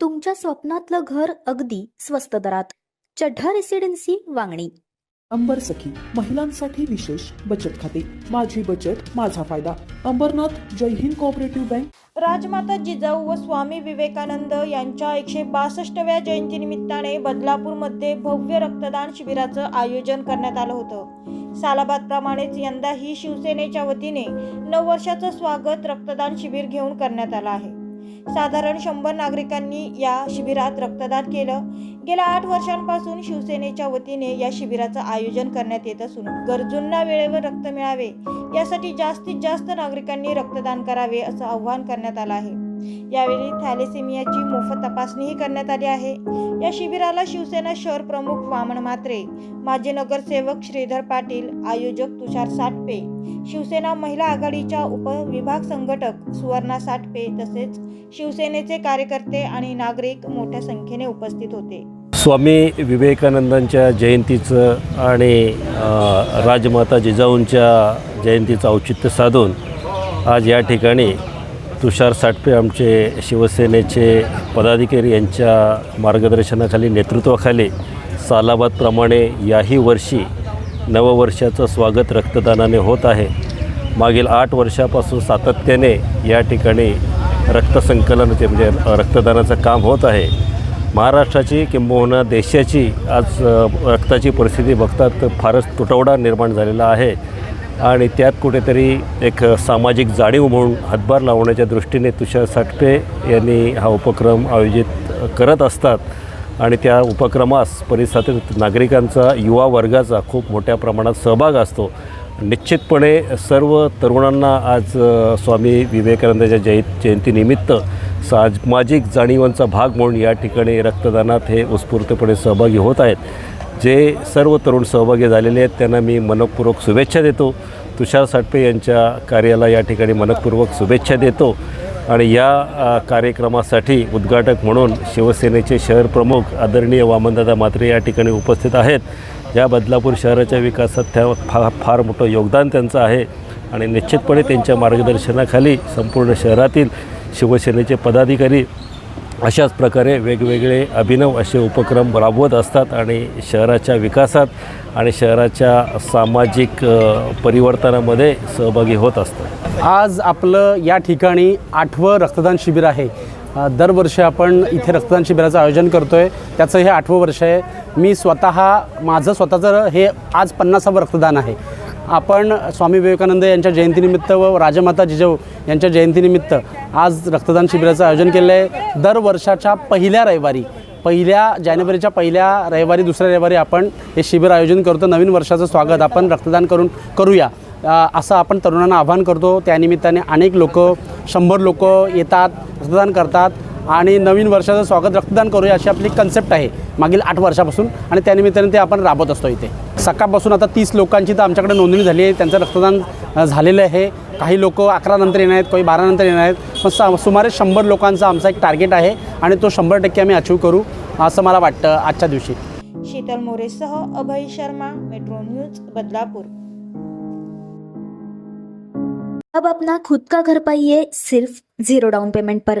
तुमच्या स्वप्नातलं घर अगदी स्वस्त दरात. चढ्ढा रेसिडेन्सी वांगणी. अंबर सखी महिलांसाठी विशेष बचत खाते. माझी बचत माझा फायदा. अंबरनाथ जय हिंद कोऑपरेटिव्ह बँक राजमाता जिजाऊ व स्वामी विवेकानंद यांच्या एकशे बासष्टव्या जयंतीनिमित्ताने बदलापूरमध्ये भव्य रक्तदान शिबिराचं आयोजन करण्यात आलं होतं. सालाबादप्रमाणेच यंदाही शिवसेनेच्या वतीने नऊ वर्षाचं स्वागत रक्तदान शिबिर घेऊन करण्यात आलं आहे. साधारण शंभर नागरिकांनी या शिबिरात रक्तदान केलं. गेल्या आठ वर्षांपासून शिवसेनेच्या वतीने या शिबिराचं आयोजन करण्यात येत असून गरजूंना वेळेवर रक्त मिळावे यासाठी जास्तीत जास्त नागरिकांनी रक्तदान करावे असं आवाहन करण्यात आलं आहे. यावेळी थॅलेसेमियाची मोफत तपासणीही करण्यात आली आहे. या शिबिराला शिवसेना शहर प्रमुख वामन मात्रे माजी नगरसेवक श्रीधर पाटील आयोजक तुषार साटपे शिवसेना महिला आघाडीच्या उपविभाग संघटक सुवर्णा साटपे तसेच शिवसेनेचे कार्यकर्ते आणि नागरिक मोठ्या संख्येने उपस्थित होते. स्वामी विवेकानंदांच्या जयंतीचं आणि राजमाता जिजाऊंच्या जयंतीचं औचित्य साधून आज या ठिकाणी तुषार साटपे आमचे शिवसेनेचे पदाधिकारी यांच्या मार्गदर्शनाखाली नेतृत्वाखाली सालाबादप्रमाणे याही वर्षी नववर्षाचं स्वागत रक्तदानाने होत आहे. मागील आठ वर्षापासून सातत्याने या ठिकाणी रक्तसंकलनाचे म्हणजे रक्तदानाचं काम होत आहे. महाराष्ट्राची किंबहुना देशाची आज रक्ताची परिस्थिती बघतात तर फारच तुटवडा निर्माण झालेला आहे. आणि त्यात कुठेतरी एक सामाजिक जाणीव म्हणून हातभार लावण्याच्या दृष्टीने तुषार साठपे यांनी हा उपक्रम आयोजित करत असतात. आणि त्या उपक्रमास परिसरातील नागरिकांचा युवा वर्गाचा खूप मोठ्या प्रमाणात सहभाग असतो. निश्चितपणे सर्व तरुणांना आज स्वामी विवेकानंदाच्या जय जयंतीनिमित्त सामाजिक जाणीवांचा भाग म्हणून या ठिकाणी रक्तदानात हे उत्स्फूर्तपणे सहभागी होत आहेत. जे सर्व तरुण सहभागी झालेले आहेत त्यांना मी मनपूर्वक शुभेच्छा देतो. तुषार साटपे यांच्या कार्याला या ठिकाणी मनपूर्वक शुभेच्छा देतो. आणि या कार्यक्रमासाठी उद्घाटक म्हणून शिवसेनेचे शहर प्रमुख आदरणीय वामनदादा मात्रे या ठिकाणी उपस्थित आहेत. या बदलापूर शहराच्या विकासात त्या फा फार मोठं योगदान त्यांचं आहे. आणि निश्चितपणे त्यांच्या मार्गदर्शनाखाली संपूर्ण शहरातील शिवसेनेचे पदाधिकारी अशाच प्रकारे वेगवेगळे अभिनव असे उपक्रम राबवत असतात आणि शहराच्या विकासात आणि शहराच्या सामाजिक परिवर्तनामध्ये सहभागी होत असतात. आज आपलं या ठिकाणी आठवं रक्तदान शिबिर आहे. दरवर्षी आपण इथे रक्तदान शिबिराचं आयोजन करतो आहे त्याचं हे आठवं वर्ष आहे. मी स्वतः माझं स्वतःचं हे आज पन्नासावं रक्तदान आहे. आपण स्वामी विवेकानंद यांच्या जयंतीनिमित्त व राजमाता जिजाऊ यांच्या जयंतीनिमित्त आज रक्तदान शिबिराचं आयोजन केलं आहे. दर वर्षाच्या पहिल्या रविवारी पहिल्या जानेवारीच्या पहिल्या रविवारी दुसऱ्या रविवारी आपण हे शिबिर आयोजन करतो. नवीन वर्षाचं स्वागत आपण रक्तदान करून करूया. असं आपण तरुणांना आवाहन करतो. त्यानिमित्ताने अनेक लोक शंभर लोक येतात रक्तदान करतात. आणि नवीन वर्षाचं स्वागत रक्तदान करूया अशी आपली कन्सेप्ट आहे. मागील आठ वर्षापासून आणि त्यानिमित्ताने ते आपण राबवत असतो इथे. सकाळपासून आता तीस लोकांची तर आमच्याकडे नोंदणी झाली आहे. त्यांचं रक्तदान झालेलं आहे. काही लोक अकरा नंतर येणार आहेत काही बारा नंतर येणार आहेत. पण सा सुमारे शंभर लोकांचा आमचा एक टार्गेट आहे आणि तो शंभर टक्के आम्ही अचीव करू असं मला वाटतं आजच्या दिवशी. शीतल मोरेसह अभय शर्मा मेट्रो न्यूज बदलापूर. अब अपना खुद का घर पाइए सिर्फ जीरो डाउन पेमेंट पर।